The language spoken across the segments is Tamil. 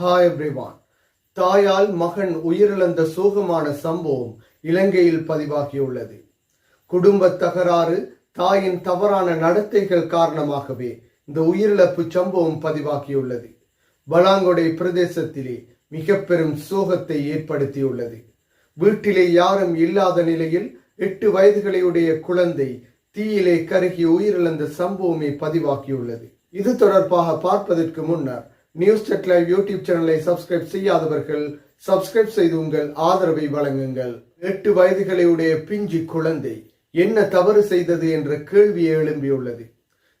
ஹாய் எவ்ரிவான் தாயால் மகன் உயிரிழந்த சோகமான சம்பவம் இலங்கையில் பதிவாகியுள்ளது. குடும்ப தகராறு தாயின் தவறான நடத்தைகள் காரணமாகவே இந்த உயிரிழப்பு சம்பவம் பதிவாகியுள்ளது. பலாங்கொடை பிரதேசத்திலே மிக பெரும் சோகத்தை ஏற்படுத்தியுள்ளது. வீட்டிலே யாரும் இல்லாத நிலையில் எட்டு வயதுகளையுடைய குழந்தை தீயிலே கருகி உயிரிழந்த சம்பவமே பதிவாகியுள்ளது. இது தொடர்பாக பார்ப்பதற்கு முன்னர் நியூஸ் செட் யூடியூப் சேனலை சப்ஸ்கிரைப் செய்யாதவர்கள் சப்ஸ்கிரைப் செய்து உங்கள் ஆதரவை வழங்குங்கள். எட்டு வயதுகளையுடைய பிஞ்சு குழந்தை என்ன தவறு செய்தது என்ற கேள்வியை எழும்பியுள்ளது.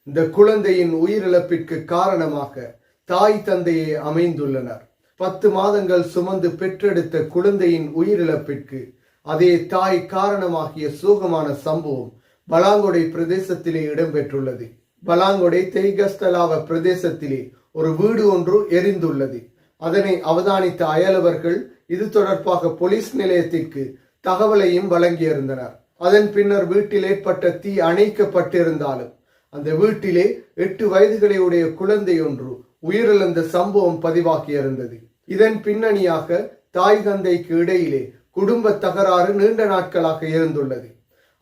இந்த குழந்தையின் உயிரிழப்பிற்கு காரணமாக தாய் தந்தையே அமைந்துள்ளனர். பத்து மாதங்கள் சுமந்து பெற்றெடுத்த குழந்தையின் உயிரிழப்பிற்கு அதே தாய் காரணமாகிய சோகமான சம்பவம் பலாங்கொடை பிரதேசத்திலே இடம்பெற்றுள்ளது. பலாங்கொடை தெய்கஸ்தலாவ பிரதேசத்திலே ஒரு வீடு ஒன்று எரிந்துள்ளது. அதனை அவதானித்த அயலவர்கள் இது தொடர்பாக போலீஸ் நிலையத்திற்கு தகவலையும் வழங்கியிருந்தனர். அதன் பின்னர் வீட்டில் ஏற்பட்ட தீ அணைக்கப்பட்டிருந்தாலும் அந்த வீட்டிலே எட்டு வயதுகளையுடைய குழந்தை ஒன்று உயிரிழந்த சம்பவம் பதிவாகியிருந்தது. இதன் பின்னணியாக தாய் தந்தைக்கு இடையிலே குடும்ப தகராறு நீண்ட நாட்களாக இருந்துள்ளது.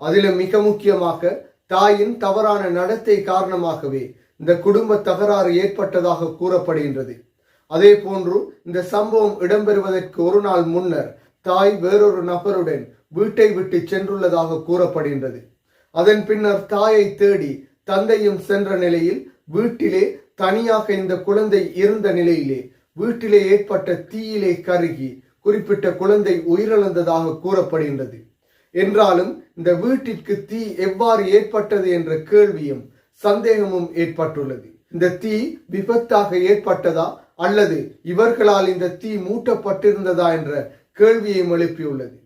அதிலும் மிக முக்கியமாக தாயின் தவறான நடத்தை காரணமாகவே இந்த குடும்ப தகராறு ஏற்பட்டதாக கூறப்படுகின்றது. அதே போன்று இந்த சம்பவம் இடம்பெறுவதற்கு ஒரு நாள் முன்னர் தாய் வேறொரு நபருடன் வீட்டை விட்டு சென்றுள்ளதாக கூறப்படுகின்றது. அதன் பின்னர் தாயை தேடி தந்தையும் சென்ற நிலையில் வீட்டிலே தனியாக இந்த குழந்தை இருந்த நிலையிலே வீட்டிலே ஏற்பட்ட தீயிலே கருகி குறிப்பிட்ட குழந்தை உயிரிழந்ததாக கூறப்படுகின்றது. என்றாலும் இந்த வீட்டிற்கு தீ எவ்வாறு ஏற்பட்டது என்ற கேள்வியும் சந்தேகமும் ஏற்பட்டுள்ளது. இந்த தீ விபத்தாக ஏற்பட்டதா அல்லது இவர்களால் இந்த தீ மூட்டப்பட்டிருந்ததா என்ற கேள்வியையும் எழுப்பியுள்ளது.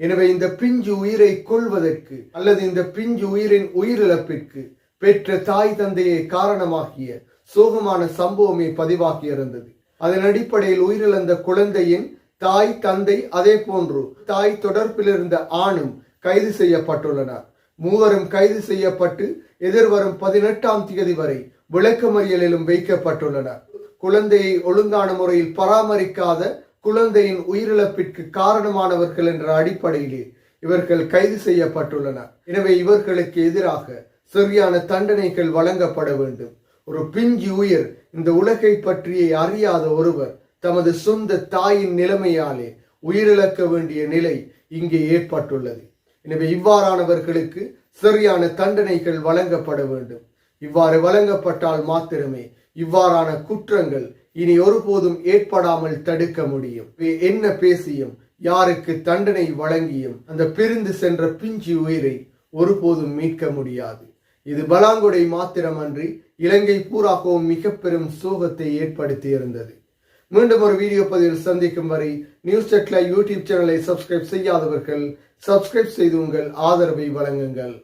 எனவே இந்த பிஞ்சு உயிரை கொள்வதற்கு அல்லது இந்த பிஞ்சு உயிரின் உயிரிழப்பிற்கு பெற்ற தாய் தந்தையை காரணமாகிய சோகமான சம்பவமே பதிவாகியிருந்தது. அதன் அடிப்படையில் உயிரிழந்த குழந்தையின் தாய் தந்தை அதே போன்று தாய் தொடர்பில் இருந்த ஆணும் கைது செய்யப்பட்டுள்ளனர். மூவரும் கைது செய்யப்பட்டு எதிர்வரும் பதினெட்டாம் தேதி வரை விளக்கமறியலிலும் வைக்கப்பட்டுள்ளனர் குழந்தையை ஒழுங்கான முறையில் பராமரிக்காத குழந்தையின் உயிரிழப்பிற்கு காரணமானவர்கள் என்ற அடிப்படையிலே இவர்கள் கைது செய்யப்பட்டுள்ளனர் எனவே இவர்களுக்கு எதிராக சரியான தண்டனைகள் வழங்கப்பட வேண்டும். ஒரு பிஞ்சு உயிர் இந்த உலகை பற்றியே அறியாத ஒருவர் தமது சொந்த தாயின் நிலைமையாலே உயிரிழக்க வேண்டிய நிலை இங்கே ஏற்பட்டுள்ளது. எனவே இவ்வாறானவர்களுக்கு சரியான தண்டனைகள் வழங்கப்பட வேண்டும். இவ்வாறு வழங்கப்பட்டால் மாத்திரமே இவ்வாறான குற்றங்கள் இனி ஒருபோதும் ஏற்படாமல் தடுக்க முடியும். என்ன பேசியும் யாருக்கு தண்டனை வழங்கியும் அந்த பிரிந்து சென்ற பிஞ்சு உயிரை ஒருபோதும் மீட்க முடியாது. இது பலாங்குடை மாத்திரமன்றி இலங்கை பூராகவும் மிக பெரும் சோகத்தை ஏற்படுத்தி இருந்தது. மீண்டும் ஒரு வீடியோ பதிவில் சந்திக்கும் வரை நியூஸ் செட்ல யூடியூப் சேனலை சப்ஸ்கிரைப் செய்யாதவர்கள் சப்ஸ்கிரைப் செய்து உங்கள் ஆதரவை வழங்குங்கள்.